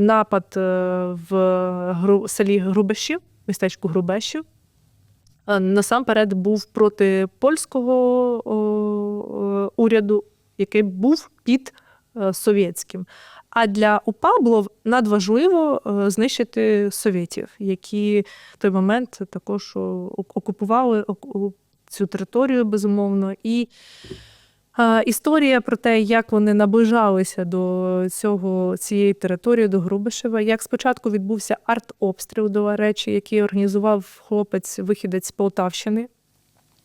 напад е, в селі Грубешів, містечку Грубешів. Е, Насамперед був проти польського уряду, який був під е, совєтським. А для УПА було надважливо знищити совєтів, які в той момент також окупували цю територію, безумовно. І історія про те, як вони наближалися до цього, цієї території, до Грубишева, як спочатку відбувся артобстріл, до речі, який організував хлопець, вихідець з Полтавщини.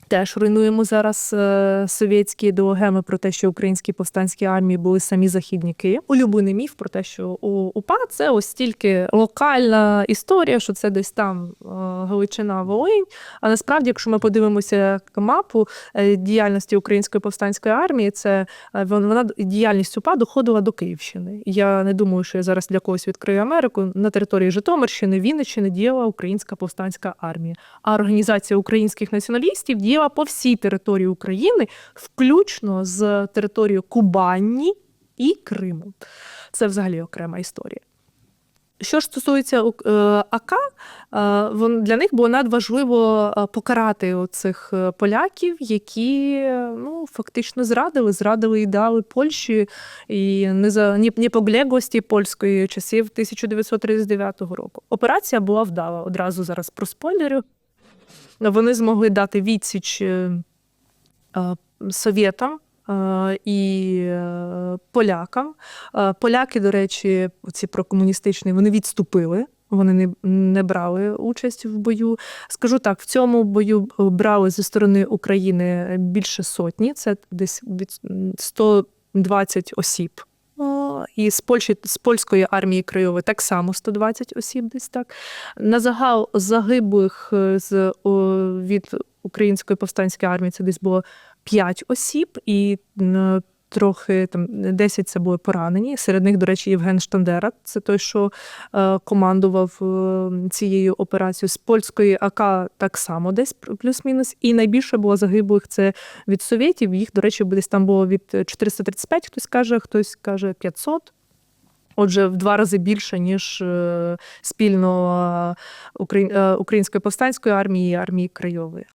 Теж руйнуємо зараз е, совєтські ідеологеми про те, що українські повстанські армії були самі західники. Улюблений міф про те, що у УПА це ось тільки локальна історія, що це десь там е, Галичина, Волинь. А насправді, якщо ми подивимося мапу е, діяльності української повстанської армії, це е, вона діяльність УПА доходила до Київщини. Я не думаю, що я зараз для когось відкрию Америку. На території Житомирщини, Вінниччини діяла українська повстанська армія. А організація українських націоналістів діяла по всій території України, включно з територією Кубані і Криму. Це взагалі окрема історія. Що ж стосується е, АК, е, для них було надважливо е, покарати оцих е, поляків, які ну, фактично зрадили, зрадили ідеали Польщі і непоглеглості польської часів 1939 року. Операція була вдала. Одразу зараз про спойлерю. Вони змогли дати відсіч е, е, совєтам. е, І полякам. Поляки, до речі, ці прокомуністичні, вони відступили. Вони не, не брали участь в бою. Скажу так, в цьому бою брали зі сторони України більше сотні, це десь від 120 осіб. О, І з Польщі, з польської армії Краєвої так само 120 осіб, десь так. На загал загиблих е, з, від української повстанської армії це десь було 5 осіб, і трохи там 10 це були поранені. Серед них, до речі, Євген Штандера, це той, що е, командував е, цією операцією. З польської АК так само десь плюс-мінус. І найбільше було загиблих це від совєтів. Їх, до речі, десь там було від 435, хтось каже, хтось каже 500. Отже, в два рази більше, ніж е, спільно української повстанської армії і армії Крайової.